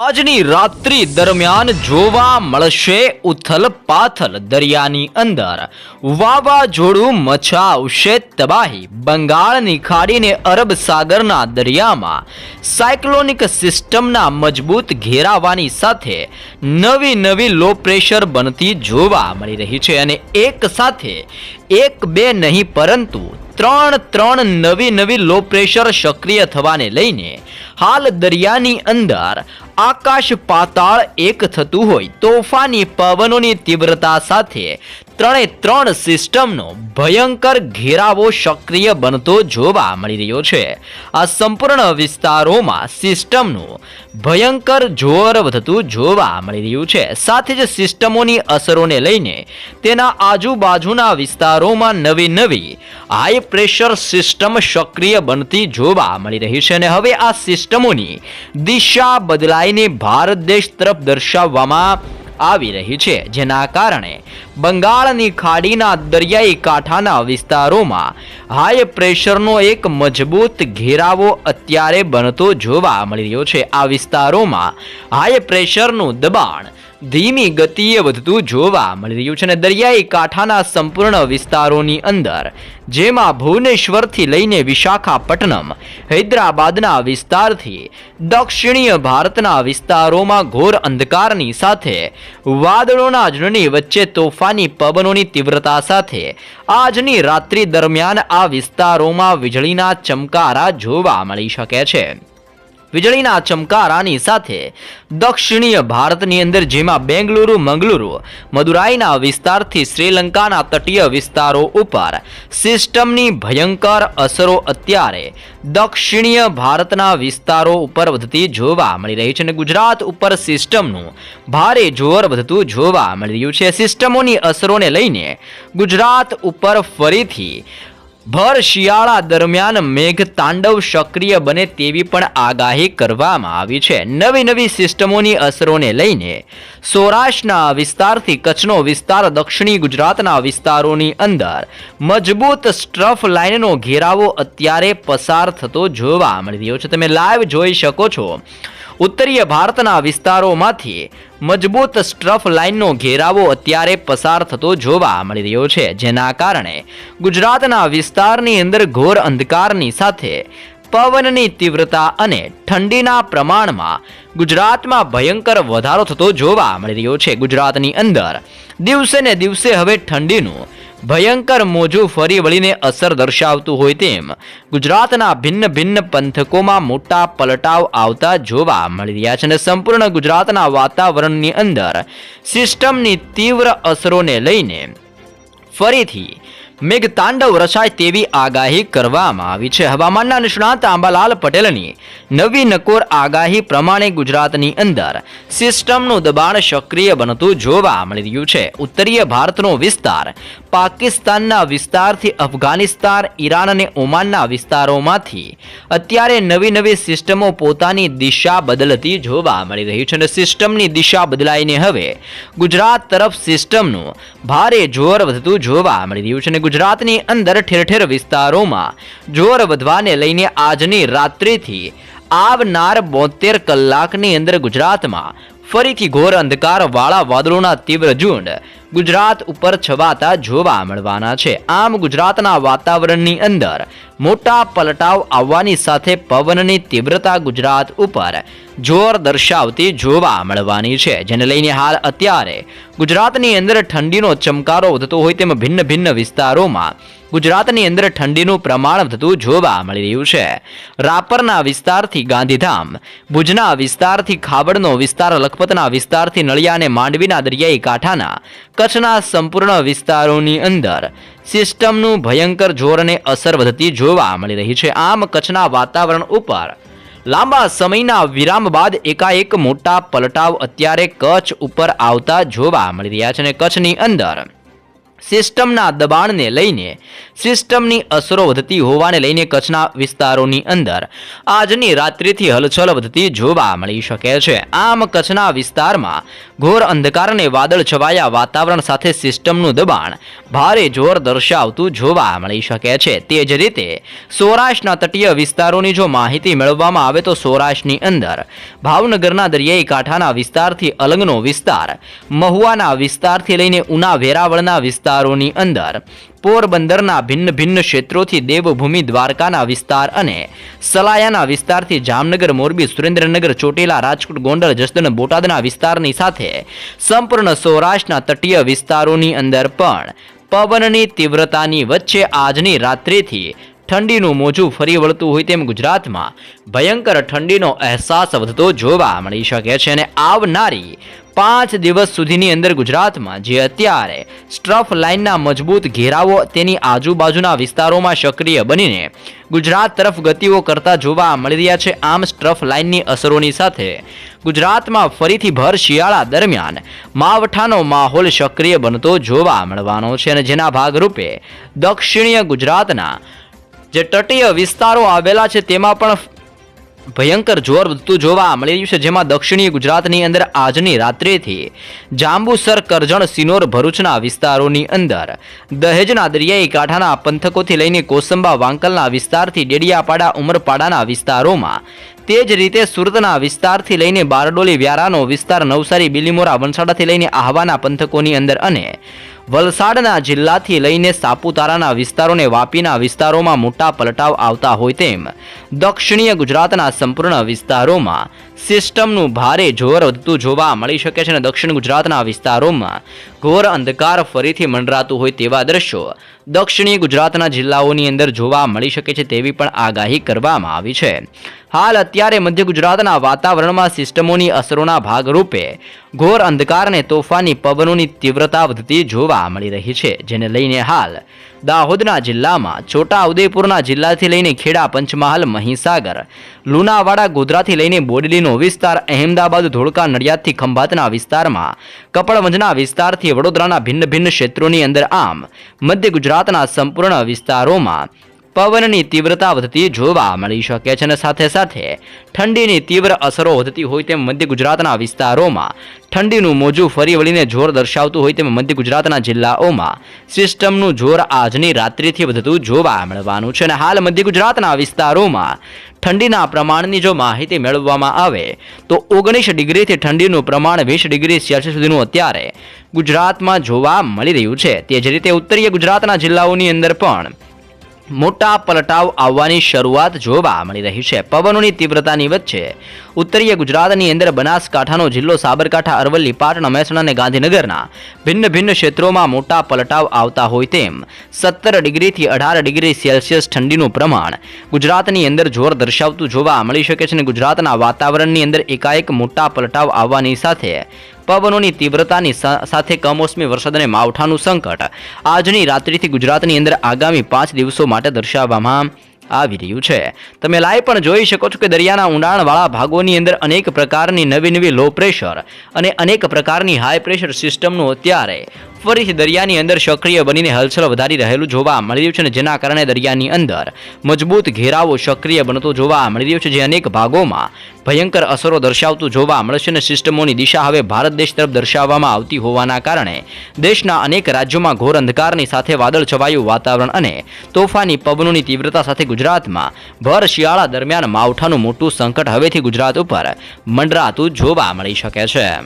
આજની રાત્રિ દરમિયાન જોવા મળશે ઉથલ પાથલ દરિયાની અંદર. વાવાઝોડું મચાવશે તબાહી. બંગાળની ખાડીને અરબ સાગરના દરિયામાં સાયક્લોનિક સિસ્ટમના મજબૂત ઘેરાવાની સાથે નવી નવી લો પ્રેશર બનતી જોવા મળી રહી છે અને એક સાથે એક બે નહીં પરંતુ ત્રણ ત્રણ નવી નવી લો પ્રેશર સક્રિય થવાને લઈને હાલ દરિયાની અંદર આકાશ પાતાળ એક થતું હોય. તોફાની પવનોની તીવ્રતા સાથે ત્રણે ત્રણ સિસ્ટમનો ભયંકર ઘેરાવો સક્રિય બનતો જોવા મળી રહ્યો છે. આ સંપૂર્ણ વિસ્તારોમાં સિસ્ટમનું ભયંકર જોર વધતું જોવા મળી રહ્યું છે. સાથે જ સિસ્ટમોની અસરોને લઈને તેના આજુબાજુના વિસ્તારોમાં નવી નવી હાઈ પ્રેશર સિસ્ટમ સક્રિય બનતી જોવા મળી રહી છે અને હવે આ સિસ્ટમોની દિશા બદલાઈને ભારત દેશ તરફ દર્શાવવામાં આવી રહી છે, જેના કારણે બંગાળની ખાડીના દરિયાઈ કાંઠાના વિસ્તારોમાં હાઈ પ્રેશરનો એક મજબૂત ઘેરાવો અત્યારે બનતો જોવા મળી રહ્યો છે. આ વિસ્તારોમાં હાઈ પ્રેશરનું દબાણ ધીમી ગતિએ વધતું જોવા મળી રહ્યું છે અને દરિયાઈ કાંઠાના સંપૂર્ણ વિસ્તારોની અંદર, જેમાં ભુવનેશ્વરથી લઈને વિશાખાપટ્ટનમ, હૈદરાબાદના વિસ્તારથી દક્ષિણીય ભારતના વિસ્તારોમાં ઘોર અંધકારની સાથે, વાદળોના ઝુંડની વચ્ચે તોફાની પવનોની તીવ્રતા સાથે, આજની રાત્રિ દરમિયાન આ વિસ્તારોમાં વીજળીના ચમકારા જોવા મળી શકે છે. વીજળીના ચમકારાની સાથે. દક્ષિણીય ભારતની અંદર જેમાં બેંગલુરુ, મંગલુરુ, મદુરાઈના વિસ્તારથી શ્રીલંકાના તટીય વિસ્તારો ઉપર સિસ્ટમની ભયંકર અસરો અત્યારે દક્ષિણીય ભારતના વિસ્તારો ઉપર વધતી જોવા મળી રહી છે અને ગુજરાત ઉપર સિસ્ટમનું ભારે જોર વધતું જોવા મળી રહ્યું છે. સિસ્ટમોની અસરોને લઈને ગુજરાત ઉપર ફરીથી ભર શિયાળા દરમિયાન મેઘ તાંડવ સક્રિય બને તેવી પણ આગાહી કરવામાં આવી છે. નવી નવી સિસ્ટમોની અસરોને લઈને સૌરાષ્ટ્રના વિસ્તારથી કચ્છનો વિસ્તાર દક્ષિણી ગુજરાતના વિસ્તારોની અંદર મજબૂત સ્ટ્રફ લાઇનનો ઘેરાવો અત્યારે પસાર થતો જોવા મળી રહ્યો છે. તમે લાઈવ જોઈ શકો છો. ઉત્તરીય ભારતના વિસ્તારોમાંથી મજબૂત સ્ટ્રફ લાઇનનો ઘેરાવો અત્યારે પસાર થતો જોવા મળી રહ્યો છે, જેના કારણે ગુજરાતના વિસ્તારની અંદર ઘોર અંધકારની સાથે પવનની તીવ્રતા અને ઠંડીના પ્રમાણમાં ગુજરાતમાં ભયંકર વધારો થતો જોવા મળી રહ્યો છે. ગુજરાતની અંદર દિવસે ને દિવસે હવે ઠંડીનું ભયંકર મોજું ફરી વળીને અસર દર્શાવતું હોય તેમ ગુજરાતના ભિન્ન ભિન્ન પંથકોમાં મોટા પલટાવ આવતા જોવા મળી રહ્યા છે અને સંપૂર્ણ ગુજરાતના વાતાવરણની અંદર સિસ્ટમની તીવ્ર અસરોને લઈને ફરીથી મેઘતાંડવ રચાય તેવી આગાહી કરવામાં આવી છે. હવામાનના નિષ્ણાત આંબાલાલ પટેલની નવી નકોર આગાહી પ્રમાણે ગુજરાતની અંદર સિસ્ટમનું દબાણ સક્રિય બનતું જોવા મળી રહ્યું છે. ઉત્તરીય ભારતનો વિસ્તાર પાકિસ્તાનના વિસ્તારથી અફઘાનિસ્તાન, ઈરાન અને ઓમાનના વિસ્તારોમાંથી. અત્યારે નવી નવી સિસ્ટમો પોતાની દિશા બદલતી જોવા મળી રહી છે અને સિસ્ટમની દિશા બદલાઈને હવે ગુજરાત તરફ સિસ્ટમનું ભારે જોર વધતું જોવા મળી રહ્યું છે અને ગુજરાતની અંદર ઠેર ઠેર વિસ્તારોમાં જોર વધવાને લઈને આજની રાત્રિથી આવનાર બોતેર કલાકની અંદર ગુજરાતમાં ફરીથી ઘોર અંધકાર વાળા વાદળોના તીવ્ર ઝુંડ ગુજરાત ઉપર છવાતા જોવા મળવાના છે. આમ ગુજરાતના વાતાવરણની અંદર મોટા પલટાવ આવવાની સાથે પવનની તીવ્રતા ગુજરાત ઉપર જોર દર્શાવતી જોવા મળવાની છે. જેને લઈને હાલ અત્યારે ગુજરાતની અંદર ઠંડીનો ચમકારો વધતો હોય તેમ ભિન્ન ભિન્ન વિસ્તારોમાં ગુજરાતની અંદર ઠંડીનું પ્રમાણ વધતું જોવા મળી રહ્યું છે. રાપરના વિસ્તારથી ગાંધીધામ, ભુજના વિસ્તારથી ખાબડનો વિસ્તાર, લખપતના વિસ્તારથી નળિયા અને માંડવીના દરિયાઈ કાંઠાના કચ્છના સંપૂર્ણ વિસ્તારોની અંદર સિસ્ટમનું ભયંકર જોરને અસર વધતી જોવા મળી રહી છે. આમ કચ્છના વાતાવરણ ઉપર લાંબા સમયના વિરામ બાદ એકાએક મોટા પલટાવ અત્યારે કચ્છ ઉપર આવતા જોવા મળી રહ્યા છે અને કચ્છની અંદર સિસ્ટમના દબાણને લઈને સિસ્ટમની અસરો વધતી હોવાને લઈને કચ્છના વિસ્તારોની અંદર આજની રાત્રિથી હલચલ વધતી જોવા મળી શકે છે. આમ કચ્છના વિસ્તારમાં ઘોર અંધકાર અને વાદળ છવાયા વાતાવરણ સાથે સિસ્ટમનું દબાણ ભારે જોર દર્શાવતું જોવા મળી શકે છે. તે જ રીતે સૌરાષ્ટ્રના તટીય વિસ્તારોની જો માહિતી મેળવવામાં આવે તો સૌરાષ્ટ્રની અંદર ભાવનગરના દરિયાઈ કાંઠાના વિસ્તારથી અલંગનો વિસ્તાર, મહુવાના વિસ્તારથી લઈને ઉના વેરાવળના વિસ્તારોની અંદર. પોરબંદરના ભિન્ન ભિન્ન ક્ષેત્રોથી દેવભૂમિ, દ્વારકાના વિસ્તાર અને સલાયાના વિસ્તારથી જામનગર, મોરબી, સુરેન્દ્રનગર, ચોટીલા, રાજકોટ, ગોંડલ, જસદણ, બોટાદના વિસ્તારની સાથે સંપૂર્ણ સૌરાષ્ટ્રના તટીય વિસ્તારોની અંદર પણ પવનની તીવ્રતાની વચ્ચે આજની રાત્રિથી ઠંડીનું મોજું ફરી વળતું હોય તેમ ગુજરાતમાં ભયંકર ઠંડીનો અહેસાસ વધતો જોવા મળી શકે છે અને આવનારી પાંચ દિવસ સુધીની અંદર ગુજરાતમાં જે અત્યારે સ્ટ્રફ લાઇનના મજબૂત ઘેરાવો તેની આજુબાજુના વિસ્તારોમાં સક્રિય બનીને ગુજરાત તરફ ગતિઓ કરતા જોવા મળી રહ્યા છે, આમ સ્ટ્રફ લાઇનની અસરોની સાથે ગુજરાતમાં ફરીથી ભર શિયાળા દરમિયાન માવઠાનો માહોલ સક્રિય બનતો જોવા મળવાનો છે અને જેના ભાગરૂપે દક્ષિણીય ગુજરાતના જે તટીય વિસ્તારો આવેલા છે, તેમાં પણ ભયંકર જોર વધતું જોવા મળી રહ્યું છે, જેમાં દક્ષિણીય ગુજરાતની અંદર આજની રાત્રેથી જાંબુસર, કરજણ, સિનોર, ભરૂચના વિસ્તારોની અંદર દહેજના દરિયાઈ કાંઠાના પંથકોથી લઈને કોસંબા, વાંકલના વિસ્તારથી ડેડિયાપાડા, ઉમરપાડાના વિસ્તારોમાં તે જ રીતે સુરતના વિસ્તારથી લઈને બારડોલી વ્યારાનો વિસ્તાર, નવસારી, બિલીમોરા વલસાડાથી લઈને આહવાના પંથકોની અંદર અને વલસાડના જિલ્લાથી લઈને સાપુતારાના વિસ્તારોને વાપીના વિસ્તારોમાં મોટા પલટાવ આવતા હોય તેમ દક્ષિણીય ગુજરાતના સંપૂર્ણ વિસ્તારોમાં સિસ્ટમનું ભારે જોર વધતું જોવા મળી શકે છે અને દક્ષિણ ગુજરાતના વિસ્તારોમાં ઘોર અંધકાર ફરીથી મંડરાતું હોય તેવા દ્રશ્યો દક્ષિણી ગુજરાતના જિલ્લાઓની અંદર જોવા મળી શકે છે તેવી પણ આગાહી કરવામાં આવી છે. હાલ અત્યારે મધ્ય ગુજરાતના વાતાવરણમાં સિસ્ટમોની અસરોના ભાગરૂપે ઘોર અંધકાર અને તોફાની પવનોની તીવ્રતા વધતી જોવા મળી રહી છે, જેને લઈને હાલ દાહોદના જિલ્લામાં છોટા ઉદેપુરના જિલ્લાથી લઈને ખેડા, પંચમહાલ, મહીસાગર, લુણાવાડા, ગોધરાથી લઈને બોડલીનો વિસ્તાર, અહેમદાબાદ, ધોળકા, નડિયાદથી ખંભાતના વિસ્તારમાં, કપડવંજના વિસ્તારથી વડોદરાના ભિન્ન ભિન્ન ક્ષેત્રોની અંદર આમ, મધ્ય ગુજરાતના સંપૂર્ણ વિસ્તારોમાં પવનની તીવ્રતા વધતી જોવા મળી શકે છે અને સાથે સાથે ઠંડીની તીવ્ર અસરો વધતી હોય તેમ મધ્ય ગુજરાતના વિસ્તારોમાં ઠંડીનું મોજું ફરી વળીને જોર દર્શાવતું હોય તેમ મધ્ય ગુજરાતના જિલ્લાઓમાં સિસ્ટમનું જોર આજની રાત્રિથી વધતું જોવા મળવાનું છે અને હાલ મધ્ય ગુજરાતના વિસ્તારોમાં ઠંડીના પ્રમાણની જો માહિતી મેળવવામાં આવે તો ઓગણીસ ડિગ્રીથી ઠંડીનું પ્રમાણ વીસ ડિગ્રી સેલ્સિયસ સુધીનું અત્યારે ગુજરાતમાં જોવા મળી રહ્યું છે. તે જ રીતે ઉત્તરીય ગુજરાતના જિલ્લાઓની અંદર પણ મોટા પલટાવ આવવાની શરૂઆત જોવા મળી રહી છે. પવનોની તીવ્રતાની વચ્ચે ઉત્તરીય ગુજરાતની અંદર બનાસકાંઠાનો જિલ્લો સાબરકાંઠા, અરવલ્લી, પાટણ, મહેસાણા અને ગાંધીનગરના ભિન્ન ભિન્ન ક્ષેત્રોમાં મોટા પલટાવ આવતા હોય તેમ સત્તર ડિગ્રીથી અઢાર ડિગ્રી સેલ્સિયસ ઠંડીનું પ્રમાણ ગુજરાતની અંદર જોર દર્શાવતું જોવા મળી શકે છે અને ગુજરાતના વાતાવરણની અંદર એકાએક મોટા પલટાવ આવવાની સાથે પવનોની તીવ્રતાની સાથે કમોસમી વરસાદ અને માવઠાનું સંકટ. આજની રાત્રિથી ગુજરાતની અંદર આગામી પાંચ દિવસો માટે દર્શાવવામાં આવી રહ્યું છે. તમે લાઈવ પણ જોઈ શકો છો કે દરિયાના ઊંડાણવાળા ભાગોની અંદર અનેક પ્રકારની નવી નવી લો પ્રેશર અને અનેક પ્રકારની હાઈ પ્રેશર સિસ્ટમનું અત્યારે ફરીથી દરિયાની અંદર સક્રિય બનીને હલચલ વધારી રહેલું જોવા મળી રહ્યું છે અને જેના કારણે દરિયાની અંદર મજબૂત ઘેરાવો સક્રિય બનતો જોવા મળી રહ્યો છે, જે અનેક ભાગોમાં ભયંકર અસરો દર્શાવતું જોવા મળશે અને સિસ્ટમોની દિશા હવે ભારત દેશ તરફ દર્શાવવામાં આવતી હોવાના કારણે દેશના અનેક રાજ્યોમાં ઘોર અંધકારની સાથે વાદળ છવાયું વાતાવરણ અને તોફાની પવનોની તીવ્રતા સાથે ગુજરાતમાં ભર શિયાળા દરમિયાન માવઠાનું મોટું સંકટ હવેથી ગુજરાત ઉપર મંડરાતું જોવા મળી શકે છે.